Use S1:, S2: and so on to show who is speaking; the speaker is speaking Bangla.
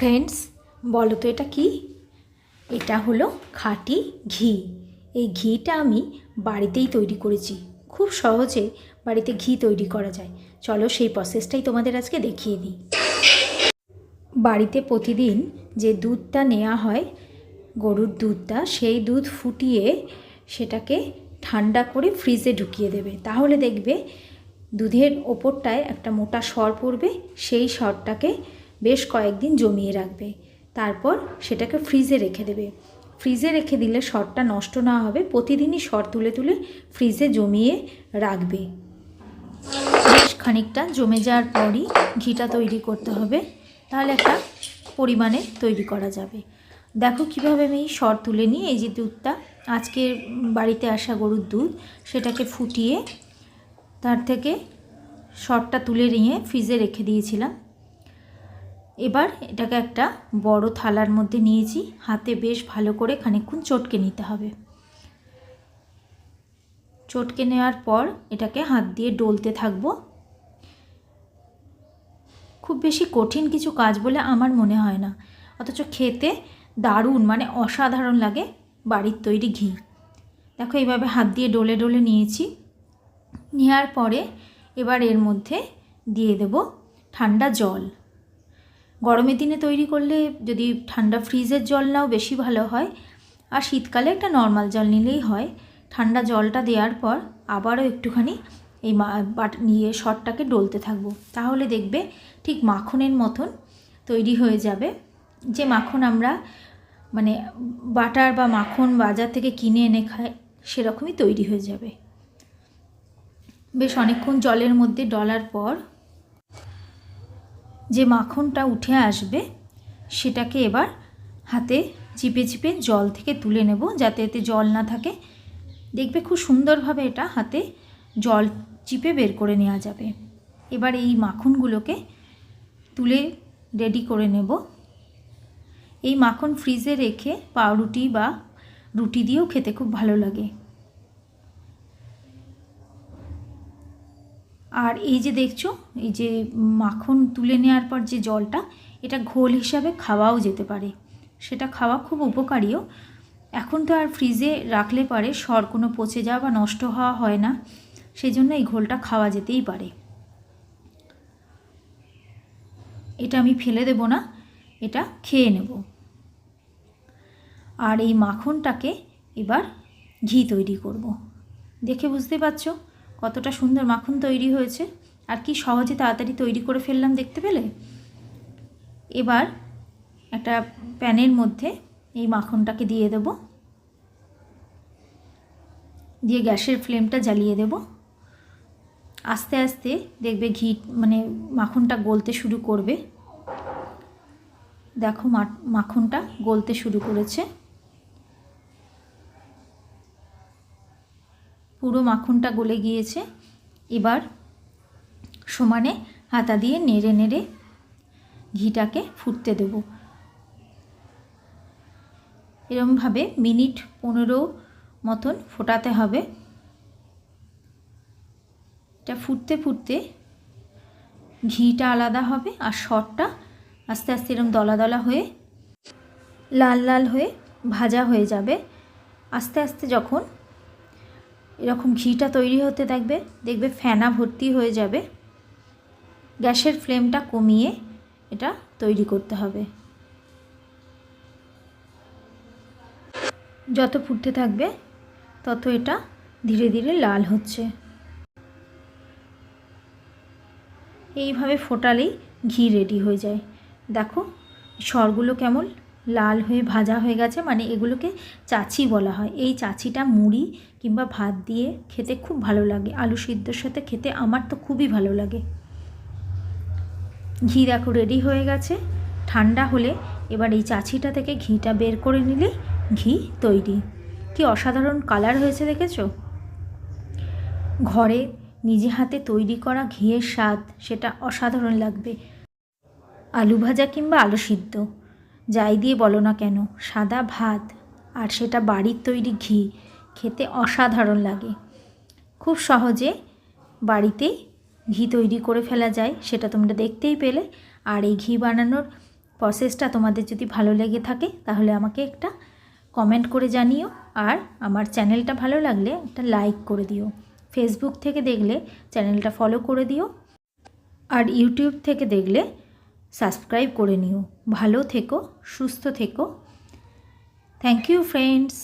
S1: ফ্রেন্ডস বলো তো এটা কি? এটা হলো খাঁটি ঘি। এই ঘিটা আমি বাড়িতেই তৈরি করেছি। খুব সহজে বাড়িতে ঘি তৈরি করা যায়। চলো সেই প্রসেসটাই তোমাদের আজকে দেখিয়ে দিই। বাড়িতে প্রতিদিন যে দুধটা নেওয়া হয়, গরুর দুধটা, সেই দুধ ফুটিয়ে সেটাকে ঠান্ডা করে ফ্রিজে ঢুকিয়ে দেবে। তাহলে দেখবে দুধের ওপরটায় একটা মোটা সর পড়বে, সেই সরটাকে বেশ কয়েকদিন জমিয়ে রাখবে। তারপর সেটাকে ফ্রিজে রেখে দেবে। ফ্রিজে রেখে দিলে সরটা নষ্ট না হবে, প্রতিদিনই সর তুলে তুলে ফ্রিজে জমিয়ে রাখবে। বেশ খানিকটা জমে যাওয়ার পরই ঘিটা তৈরি করতে হবে। তাহলে একটা পরিমাণে তৈরি করা যাবে। দেখো কীভাবে আমি সর তুলে নিই। এই যে দুধটা, আজকে বাড়িতে আসা গরুর দুধ, সেটাকে ফুটিয়ে তার থেকে সরটা তুলে নিয়ে ফ্রিজে রেখে দিয়েছিলাম। এবার এটাকে একটা বড় থালার মধ্যে নিয়েছি। হাতে বেশ ভালো করে খানিকক্ষণ চটকে নিতে হবে। চটকে নেওয়ার পর এটাকে হাত দিয়ে ডলতে থাকব। খুব বেশি কঠিন কিছু কাজ বলে আমার মনে হয় না। অথচ খেতে দারুণ মানে অসাধারণ লাগে বাড়ির তৈরি ঘি। দেখো এইভাবে হাত দিয়ে ডলে ডলে নিয়েছি। নেওয়ার পরে এবার এর মধ্যে দিয়ে দেব ঠান্ডা জল। গরমের দিনে তৈরি করলে যদি ঠান্ডা ফ্রিজের জল নাও বেশি ভালো হয়। আর শীতকালে একটা নর্মাল জল নিলেই হয়। ঠান্ডা জলটা দেওয়ার পর আবারও একটুখানি এই বাট, নিয়ে শটটাকে ডলতে থাকব। তাহলে দেখবে ঠিক মাখনের মতন তৈরি হয়ে যাবে। যে মাখন আমরা মানে বাটার বা মাখন বাজার থেকে কিনে এনে খাই, সেরকমই তৈরি হয়ে যাবে। বেশ অনেকক্ষণ জলের মধ্যে ডলার পর যে মাখনটা উঠে আসবে, সেটাকে এবার হাতে চিপে চিপে জল থেকে তুলে নেব যাতে এতে জল না থাকে। দেখবে খুব সুন্দরভাবে এটা হাতে জল চিপে বের করে নেওয়া যাবে। এবার এই মাখনগুলোকে তুলে রেডি করে নেব। এই মাখন ফ্রিজে রেখে পাউরুটি বা রুটি দিয়েও খেতে খুব ভালো লাগে। আর এই যে দেখছ, এই যে মাখন তুলে নেওয়ার পর যে জলটা, এটা ঘোল হিসাবে খাওয়াও যেতে পারে। সেটা খাওয়া খুব উপকারীও। এখন তো আর ফ্রিজে রাখলে পারে, সর কোনো পচে যাওয়া বা নষ্ট হওয়া হয় না সেই জন্য এই ঘোলটা খাওয়া যেতেই পারে। এটা আমি ফেলে দেব না, এটা খেয়ে নেব। আর এই মাখনটাকে এবার ঘি তৈরি করব। দেখে বুঝতে পারছ? কতটা সুন্দর মাখন তৈরি হয়েছে আর কি সহজে তাড়াতাড়ি তৈরি করে ফেললাম দেখতে পেলে? এবার একটা প্যানের মধ্যে এই মাখনটাকে দিয়ে দেব। দিয়ে গ্যাসের ফ্লেমটা জ্বালিয়ে দেব। আস্তে আস্তে দেখবে ঘি মানে মাখনটা গলতে শুরু করবে। দেখো মাখনটা গলতে শুরু করেছে। পুরো মাখনটা গলে গিয়েছে। এবার সমানে হাতা দিয়ে নেড়ে নেড়ে ঘিটাকে ফুটতে দেব। এরমভাবে মিনিট পনেরো মতন ফোটাতে হবে। এটা ফুটতে ফুটতে ঘিটা আলাদা হবে আর শটটা আস্তে আস্তে এরম দলা দলা হয়ে লাল লাল হয়ে ভাজা হয়ে যাবে। আস্তে আস্তে যখন এরকম ঘিটা তৈরি হতে থাকবে দেখবে ফেনা ভর্তি হয়ে যাবে। গ্যাসের ফ্লেমটা কমিয়ে এটা তৈরি করতে হবে। যত ফুটতে থাকবে, তত এটা ধীরে ধীরে লাল হচ্ছে। এইভাবে ফোটালেই ঘি রেডি হয়ে যায়। দেখো, সরগুলো কেমন লাল হয়ে ভাজা হয়ে গেছে মানে এগুলোকে চাচি বলা হয়। এই চাচিটা মুড়ি কিংবা ভাত দিয়ে খেতে খুব ভালো লাগে। আলু সিদ্ধর সাথে খেতে আমার তো খুবই ভালো লাগে। ঘি দেখো রেডি হয়ে গেছে। ঠান্ডা হলে এবার এই চাচিটা থেকে ঘিটা বের করে নিলেই ঘি তৈরি। কি অসাধারণ কালার হয়েছে দেখেছ? ঘরে নিজে হাতে তৈরি করা ঘিয়ের স্বাদ, সেটা অসাধারণ লাগবে। আলু ভাজা কিংবা আলু সিদ্ধ। যাই দিয়ে বলো না কেন, সাদা ভাত আর সেটা বাড়ির তৈরি ঘি খেতে অসাধারণ লাগে। খুব সহজে বাড়িতে ঘি তৈরি করে ফেলা যায়, সেটা তোমরা দেখতেই পেলে। আর এই ঘি বানানোর প্রসেসটা তোমাদের যদি ভালো লেগে থাকে, তাহলে আমাকে একটা কমেন্ট করে জানিও। আর আমার চ্যানেলটা ভালো লাগলে একটা লাইক করে দিও। ফেসবুক থেকে দেখলে চ্যানেলটা ফলো করে দিও। আর ইউটিউব থেকে দেখলে সাবস্ক্রাইব করে নিও। ভালো থেকো সুস্থ থেকো। Thank you friends